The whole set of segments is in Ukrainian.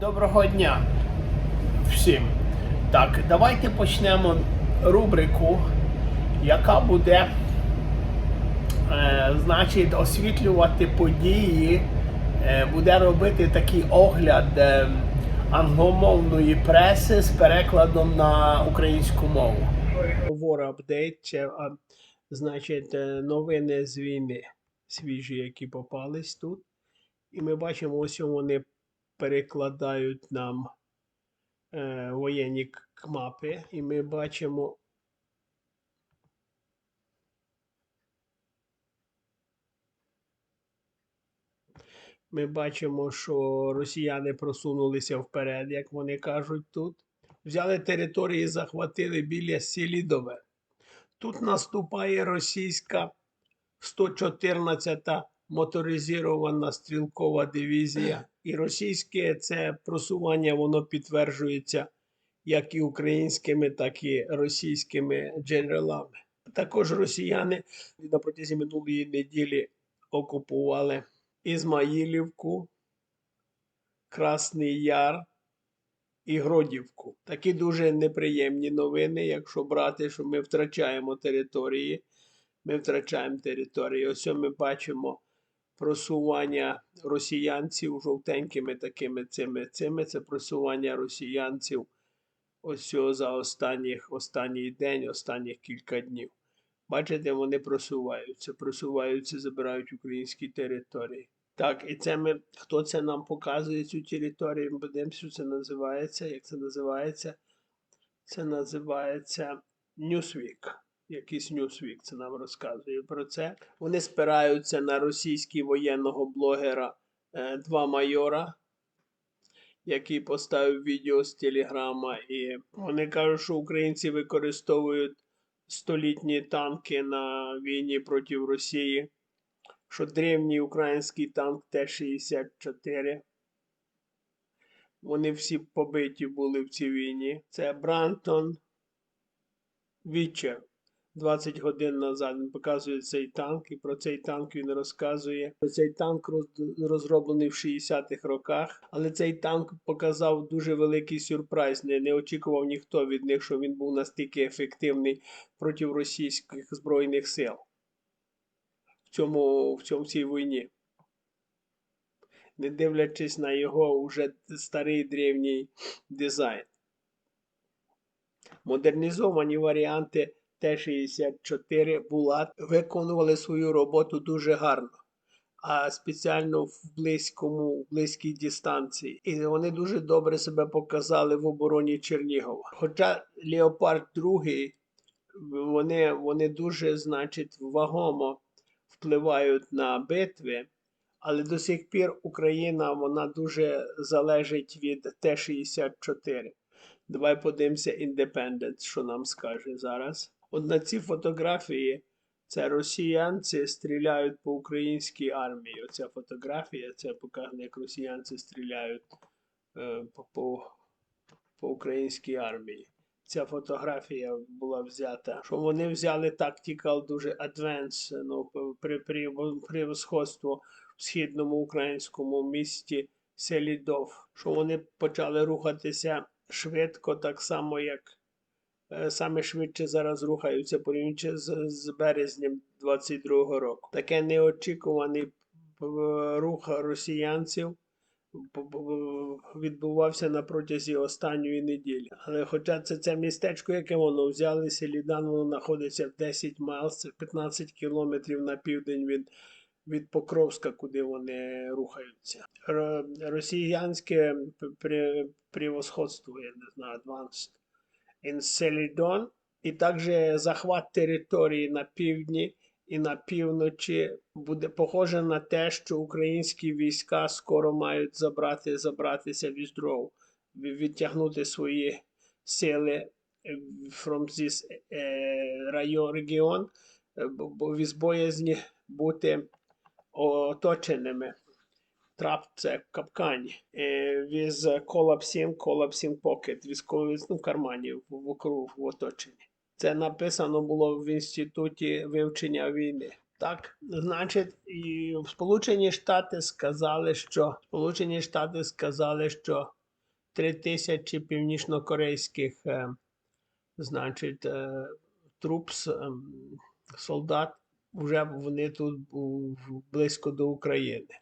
Доброго дня всім. Так, давайте почнемо рубрику, яка буде, е, значить, освітлювати події, е, буде робити такий огляд е, англомовної преси з перекладом на українську мову. Говор апдейт, значить, е, новини з війни свіжі, які попались тут. І ми бачимо, ось вони перекладають нам е, воєнні мапи, і ми бачимо. Ми бачимо, що росіяни просунулися вперед, як вони кажуть тут. Взяли території, захватили біля Селідове. Тут наступає російська 114-та моторизована стрілкова дивізія. І російське це просування воно підтверджується як і українськими, так і російськими джерелами. Також росіяни на протязі минулої неділі окупували Ізмаїлівку, Красний Яр і Гродівку. Такі дуже неприємні новини, якщо брати, що ми втрачаємо території. Ми втрачаємо території. Ось ми бачимо просування росіянців жовтенькими такими цими цими. Це просування росіянців ось за останніх, останній день, останніх кілька днів. Бачите, вони просуваються, просуваються, забирають українські території. Так, і це ми, хто це нам показує цю територію, ми подивимося, що це називається. Як це називається? Це називається Newsweek. Якийсь Newsweek це нам розказує про це. Вони спираються на російського воєнного блогера е, Два майора, який поставив відео з телеграма. І вони кажуть, що українці використовують столітні танки на війні проти Росії, що древній український танк Т-64. Вони всі побиті були в цій війні. Це Брантон Вічер. 20 годин назад він показує цей танк, і про цей танк він розказує. Цей танк розроблений в 60-х роках, але цей танк показав дуже великий сюрприз. Не, не очікував ніхто від них, що він був настільки ефективний проти російських збройних сил в цьому, в цьому цій війні. Не дивлячись на його уже старий древній дизайн. Модернізовані варіанти Т-64 Булат виконували свою роботу дуже гарно, а спеціально в близькому, близькій дистанції. І вони дуже добре себе показали в обороні Чернігова. Хоча Леопард II, вони, вони дуже, значить, вагомо впливають на битви. Але до сих пір Україна вона дуже залежить від Т-64. Давай подивимося Independent, що нам скаже зараз. От на ці фотографії це росіянці стріляють по українській армії. Оця фотографія це показує, як росіянці стріляють е, по, по, по українській армії. Ця фотографія була взята. Що вони взяли tactical дуже advance, ну, при, при, при сходство в східному українському місті Селідов. Що вони почали рухатися швидко, так само, як саме швидше зараз рухаються порівняно з, з березнем 22-го року. Таке неочікуваний е, рух росіянців відбувався на протязі останньої неділі. Але хоча це, це містечко, яке воно взяли, Селідан, воно знаходиться в 10 майл, це 15 кілометрів на південь від, від Покровська, куди вони рухаються. Росіянське превосходство, я не знаю, advanced, in Селідон, і також захват території на півдні і на півночі буде похоже на те, що українські війська скоро мають забрати, забратися в Іздров, ві- відтягнути свої сили е, from this е, район, регіон, бо від боязні бути оточеними. Трап це. Е, Віз collapsing, collapsing pocket, військовий ну, в кармані вокруг в оточенні. Це написано було в інституті вивчення війни. Так, значить, і Сполучені Штати сказали, що Сполучені Штати сказали, що три тисячі північнокорейських, е, значить, е, трупс, ем, солдат, вже вони тут близько до України.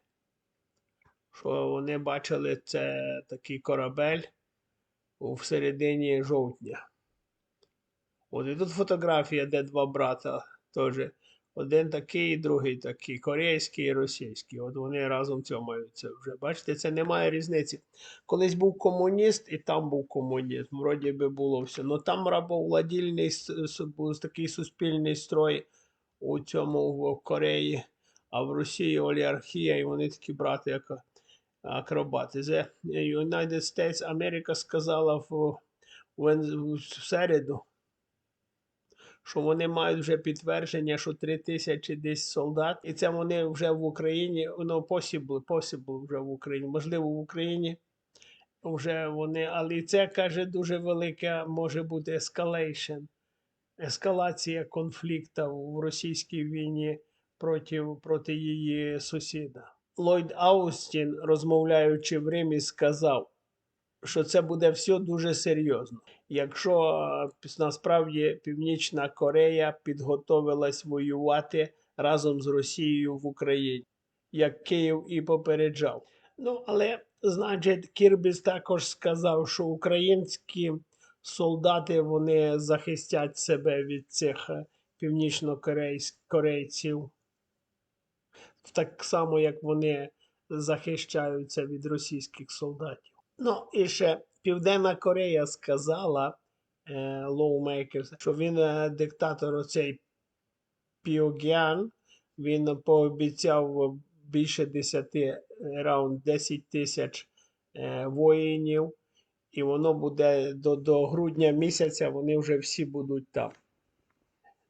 Що вони бачили це такий корабель у всередині жовтня. От і тут фотографія, де два брата теж. Один такий, другий такий, корейський і російський. От вони разом цьомаються вже. Бачите, це немає різниці. Колись був комуніст, і там був комуніст. Вроді би було все. Ну там рабовладільний такий суспільний строй у цьому в Кореї, а в Росії олігархія, і вони такі брати, як акробати. The United States Америка сказала в, в, середу, що вони мають вже підтвердження, що 3 тисячі десь солдат, і це вони вже в Україні, ну, possible, possible вже в Україні, можливо, в Україні вже вони, але це каже дуже велика може бути escalation, ескалація конфлікту в російській війні проти, проти її сусіда. Ллойд Аустін, розмовляючи в Римі, сказав, що це буде все дуже серйозно. Якщо е, насправді Північна Корея підготовилась воювати разом з Росією в Україні, як Київ і попереджав. Ну, але, значить, Кірбіс також сказав, що українські солдати вони захистять себе від цих е, північнокорейців, так само, як вони захищаються від російських солдатів. Ну, і ще Південна Корея сказала е, лоумейкерс, що він е, диктатор оцей Піогян, він пообіцяв більше 10 е, раунд 10 тисяч е, воїнів, і воно буде до, до грудня місяця, вони вже всі будуть там.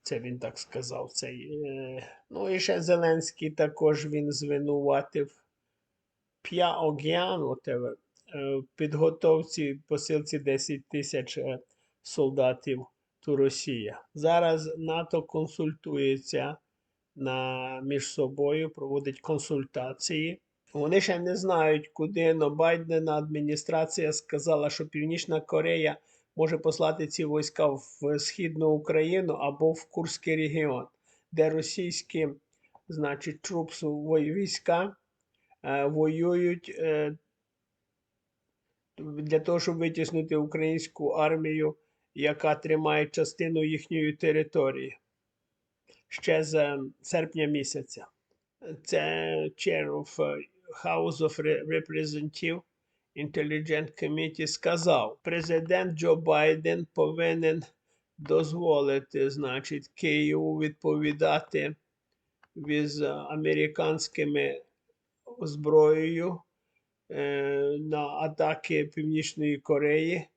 Це він так сказав. Цей, е, ну і ще Зеленський також він звинуватив П'яогян, whatever, е, в підготовці посилці 10 тисяч е, солдатів ту Росія. Зараз НАТО консультується на, між собою, проводить консультації. Вони ще не знають, куди, але Байдена адміністрація сказала, що Північна Корея може послати ці війська в Східну Україну або в Курський регіон, де російські, значить, трупс війська е, воюють е, для того, щоб витіснити українську армію, яка тримає частину їхньої території ще з е, серпня місяця. Це chair of е, House of Re- Representative Intelligent Committee сказав, президент Джо Байден повинен дозволити, значить, Києву відповідати з американськими зброєю е, на атаки Північної Кореї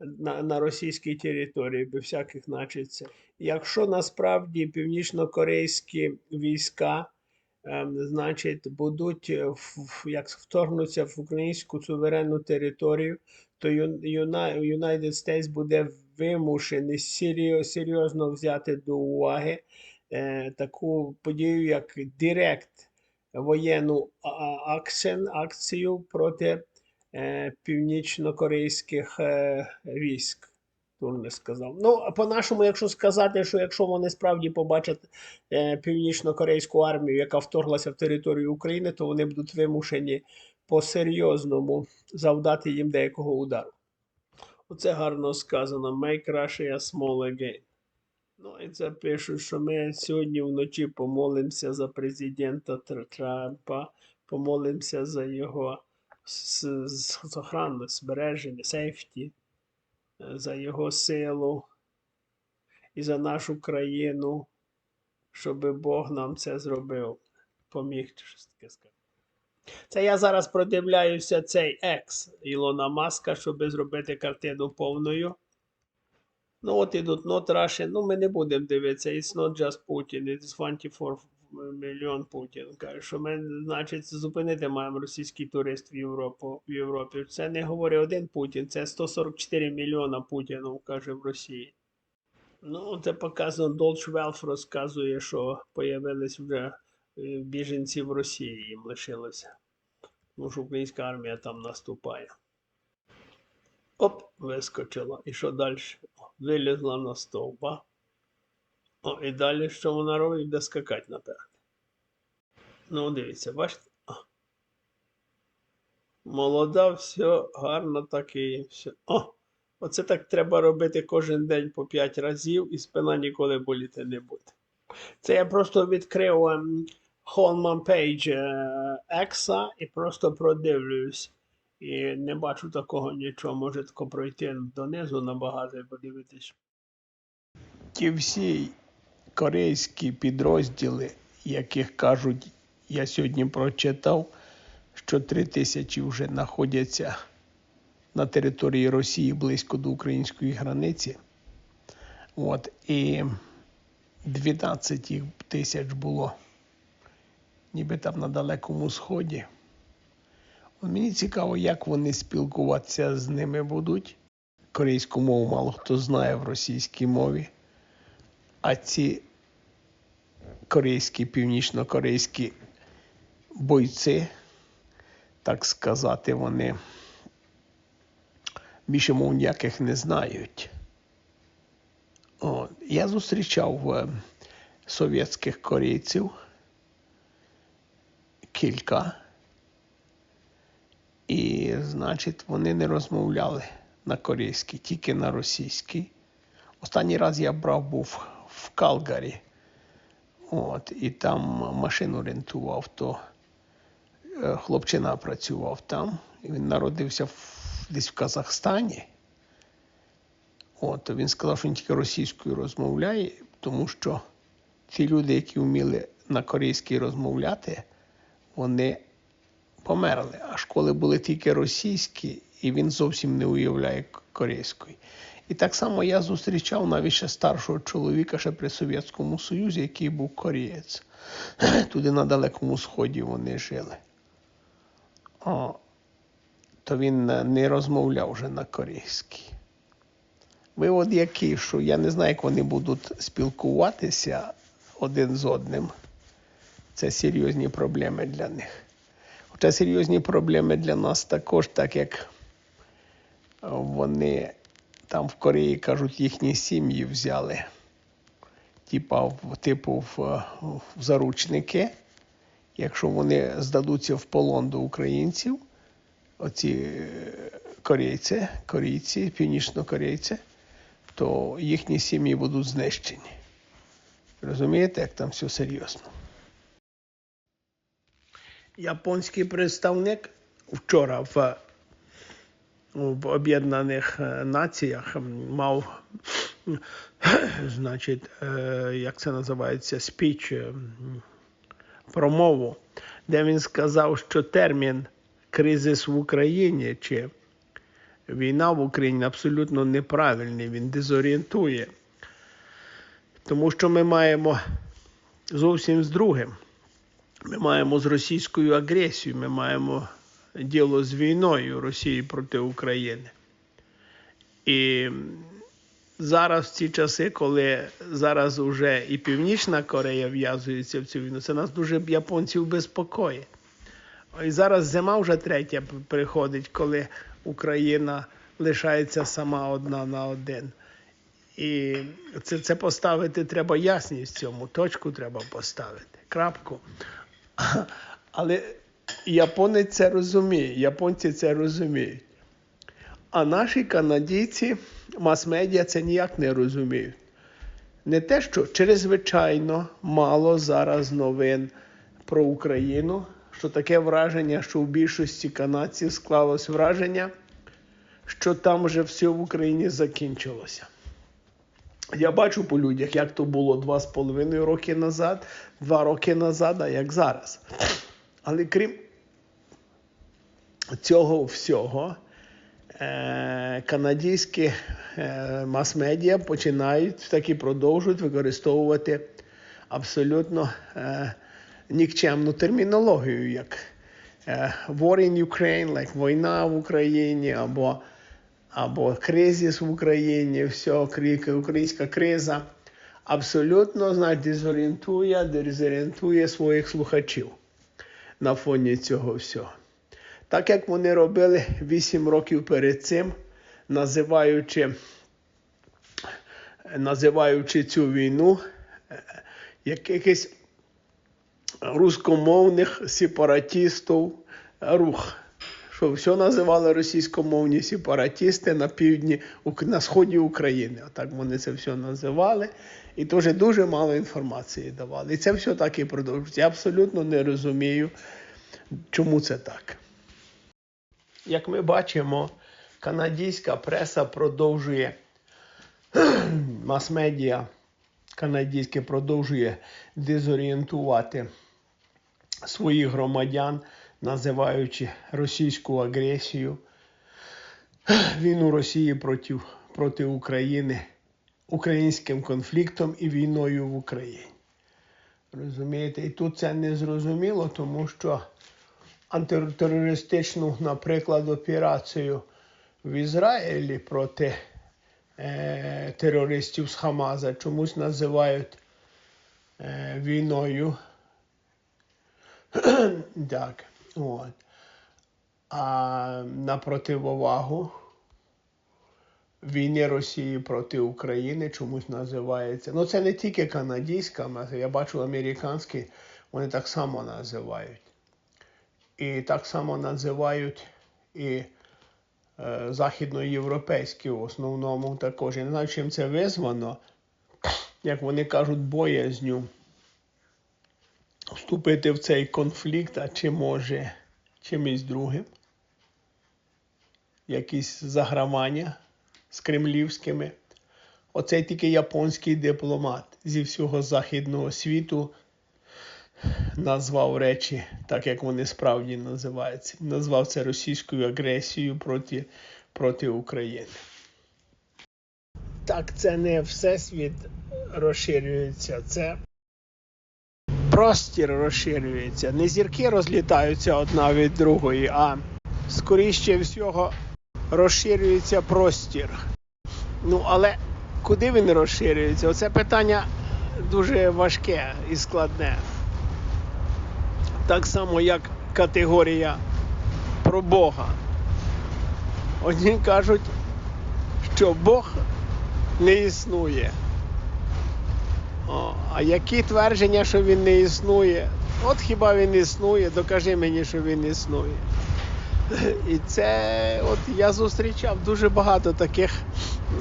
на, на російській території, без всяких значить. Якщо насправді північнокорейські війська, значить, будуть е, як вторгнуться в українську суверенну територію, то United States буде вимушений серйо- серйозно взяти до уваги е, таку подію, як директ воєнну акцію проти е, північнокорейських е, військ. Турне сказав. Ну, а по-нашому, якщо сказати, що якщо вони справді побачать е, північно-корейську армію, яка вторглася в територію України, то вони будуть вимушені по-серйозному завдати їм деякого удару. Оце гарно сказано. Make Russia small again. Ну і це пишуть, що ми сьогодні вночі помолимося за президента Тр- Трампа, помолимося за його с- з- охрану, збереження, сейфті, за його силу і за нашу країну, щоб Бог нам це зробив. Поміг таке. Це я зараз продивляюся цей екс Ілона Маска, щоб зробити картину повною. Ну, от ідуть not Russian. Ну, ми не будемо дивитися. It's not just Putin, it's 24 мільйон Путін. Каже, що ми, значить, зупинити маємо російський турист в Європу, в Європі. Це не говорить один Путін, це 144 мільйона Путінів, каже, в Росії. Ну, це показано, Dolch Wealth розказує, що появились вже е, біженці в Росії, їм лишилося. Тому що українська армія там наступає. Оп, вискочила. І що далі? Вилізла на стовпа. О, і далі що вона робить, буде скакати наперед. Ну, дивіться, бачите? О. Молода, все гарно так і все. О! Оце так треба робити кожен день по 5 разів, і спина ніколи боліти не буде. Це я просто відкрив ем, Holman Page Екса і просто продивлююсь. І не бачу такого нічого. Може тако пройти донизу набагато і подивитись. Ті всі корейські підрозділи, яких кажуть, я сьогодні прочитав, що три тисячі вже знаходяться на території Росії близько до української границі. От, і 12 тисяч було, ніби там на Далекому Сході. От мені цікаво, як вони спілкуватися з ними будуть. Корейську мову мало хто знає в російській мові. А ці корейські, північно-корейські бойці, так сказати, вони більше мов ніяких не знають. О, я зустрічав е, совєтських корейців кілька. І, значить, вони не розмовляли на корейській, тільки на російській. Останній раз я брав був в Калгарі. От, і там машину рентував, то е, хлопчина працював там. Він народився в, десь в Казахстані. От, він сказав, що він тільки російською розмовляє, тому що ті люди, які вміли на корейській розмовляти, вони померли. А школи були тільки російські, і він зовсім не уявляє корейської. І так само я зустрічав навіть ще старшого чоловіка ще при Совєтському Союзі, який був корієць. Туди на Далекому Сході вони жили. О, то він не розмовляв вже на корейській. Вивод який, що я не знаю, як вони будуть спілкуватися один з одним. Це серйозні проблеми для них. Хоча серйозні проблеми для нас також, так як вони там в Кореї кажуть, їхні сім'ї взяли, типа, типу в, в заручники. Якщо вони здадуться в полон до українців, оці корейці, корейці, північнокорейці, то їхні сім'ї будуть знищені. Розумієте, як там все серйозно? Японський представник вчора в, в Об'єднаних Націях мав, значить, як це називається, спіч, промову, де він сказав, що термін кризис в Україні чи війна в Україні абсолютно неправильний, він дезорієнтує. Тому що ми маємо зовсім з другим. Ми маємо з російською агресією, ми маємо діло з війною Росії проти України. І зараз в ці часи, коли зараз вже і Північна Корея в'язується в цю війну, це нас дуже японців безпокоїть. І зараз зима вже третя приходить, коли Україна лишається сама одна на один. І це це поставити треба ясність в цьому, точку треба поставити, крапку. Але японець це розуміє, японці це розуміють. А наші канадійці, мас-медіа це ніяк не розуміють. Не те, що чрезвичайно мало зараз новин про Україну, що таке враження, що у більшості канадців склалось враження, що там вже все в Україні закінчилося. Я бачу по людях, як то було два з половиною роки назад, два роки назад, а як зараз. Але крім цього всього, е- канадські е- мас-медіа починають так і продовжують використовувати абсолютно е- нікчемну термінологію, як War in Ukraine, like війна в Україні або або кризис в Україні, все, українська криза, абсолютно значить, дезорієнтує, дезорієнтує своїх слухачів на фоні цього всього. Так як вони робили 8 років перед цим, називаючи, називаючи цю війну е, якихось рускомовних сепаратістів рух. Що все називали російськомовні сепаратисти на півдні, на сході України. Отак вони це все називали. І теж дуже мало інформації давали. І це все так і продовжується. Я абсолютно не розумію, чому це так. Як ми бачимо, канадська преса продовжує мас-медіа канадське продовжує дезорієнтувати своїх громадян, називаючи російську агресію, війну Росії проти, проти України українським конфліктом і війною в Україні. Розумієте, і тут це не зрозуміло, тому що антитерористичну, наприклад, операцію в Ізраїлі проти е, терористів з Хамаза чомусь називають е, війною. так, от. А на противовагу війни Росії проти України чомусь називається. Ну, це не тільки канадська, я бачу американські, вони так само називають. І так само називають і е, західноєвропейські в основному також. Я не знаю, чим це визвано, як вони кажуть, боязню вступити в цей конфлікт, а чи може чимось другим. Якісь загравання з кремлівськими. Оцей тільки японський дипломат зі всього західного світу назвав речі так, як вони справді називаються. Назвав це російською агресією проти, проти України. Так, це не всесвіт розширюється, це простір розширюється. Не зірки розлітаються одна від другої, а скоріше всього розширюється простір. Ну, але куди він розширюється? Оце питання дуже важке і складне. Так само, як категорія про Бога. Одні кажуть, що Бог не існує. О, а які твердження, що він не існує? От хіба він існує, докажи мені, що він існує. І це, от я зустрічав дуже багато таких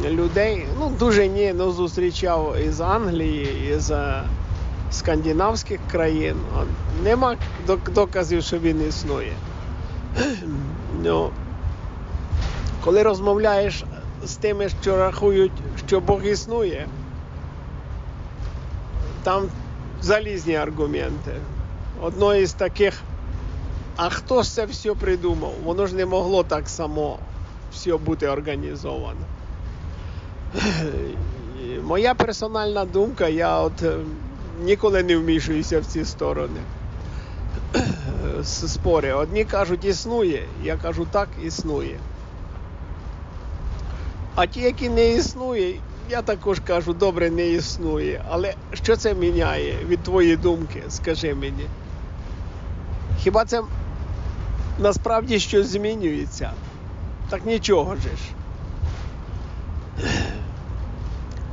людей. Ну, дуже ні, ну зустрічав із Англії, із е, скандинавських країн. От, Нема доказів, що він існує. Ну, коли розмовляєш з тими, що рахують, що Бог існує, там залізні аргументи. Одно із таких. А хто ж це все придумав? Воно ж не могло так само все бути організовано. Моя персональна думка, я от е, ніколи не вмішуюся в ці сторони. Спори. Одні кажуть, існує, я кажу, так, існує. А ті, які не існує, я також кажу, добре, не існує. Але що це міняє від твоєї думки, скажи мені? Хіба це насправді щось змінюється? Так нічого ж.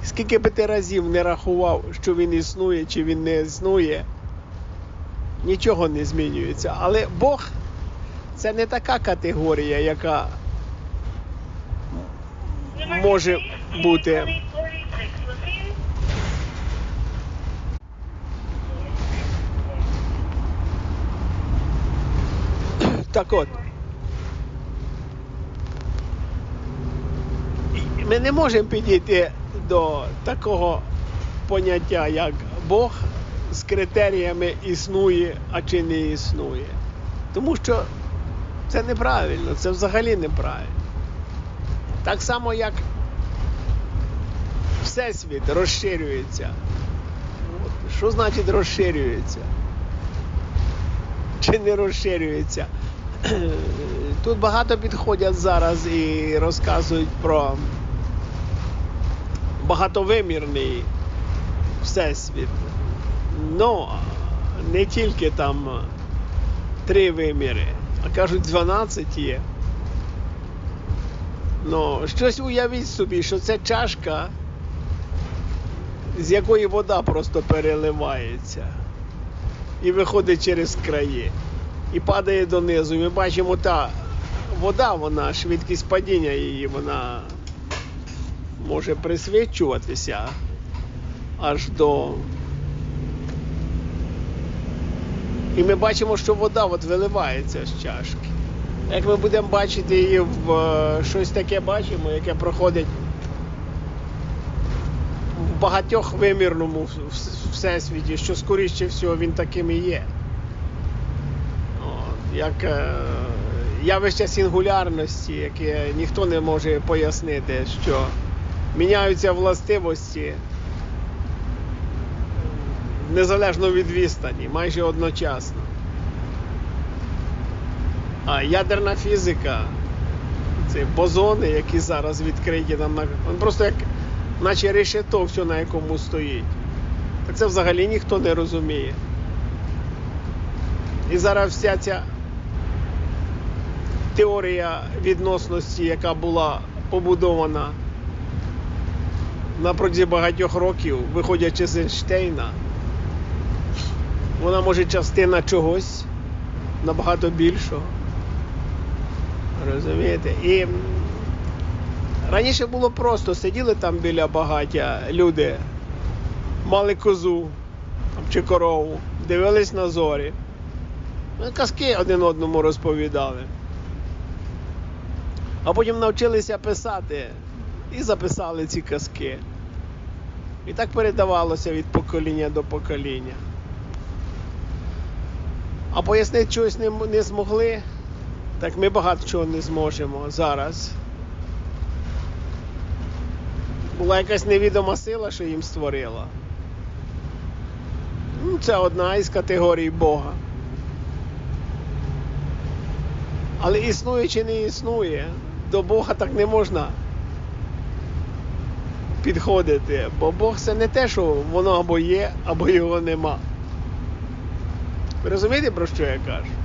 Скільки би ти разів не рахував, що він існує чи він не існує, нічого не змінюється. Але Бог це не така категорія, яка може бути. Так от. Ми не можемо підійти до такого поняття, як Бог з критеріями існує, а чи не існує. Тому що це неправильно, це взагалі неправильно. Так само, як Всесвіт розширюється. От, Що значить розширюється? Чи не розширюється? Тут багато підходять зараз і розказують про багатовимірний всесвіт. Ну, не тільки там три виміри, а кажуть, 12 є. Ну, щось уявіть собі, що це чашка, з якої вода просто переливається. І виходить через краї. І падає донизу. І ми бачимо та вода, вона, швидкість падіння її, вона може присвічуватися аж до. І ми бачимо, що вода от виливається з чашки. Як ми будемо бачити її в е, щось таке бачимо, яке проходить в багатьох вимірному всесвіті, що скоріше всього він таким і є. От, як е, явище сингулярності, яке ніхто не може пояснити, що міняються властивості незалежно від відстані, майже одночасно. А ядерна фізика, це бозони, які зараз відкриті там на. Просто як наче решето все на якому стоїть. Так це взагалі ніхто не розуміє. І зараз вся ця теорія відносності, яка була побудована на багатьох років, виходячи з Ейнштейна, вона може частина чогось набагато більшого. Розумієте? І раніше було просто, сиділи там біля багаття люди, мали козу чи корову, дивились на зорі. Ну, Казки один одному розповідали. А потім навчилися писати і записали ці казки. І так передавалося від покоління до покоління. А пояснити чогось не, не змогли, так ми багато чого не зможемо зараз. Була якась невідома сила, що їм створила. Ну, це одна із категорій Бога. Але існує чи не існує, до Бога так не можна підходити. Бо Бог це не те, що воно або є, або його нема. Ви розумієте, про що я кажу?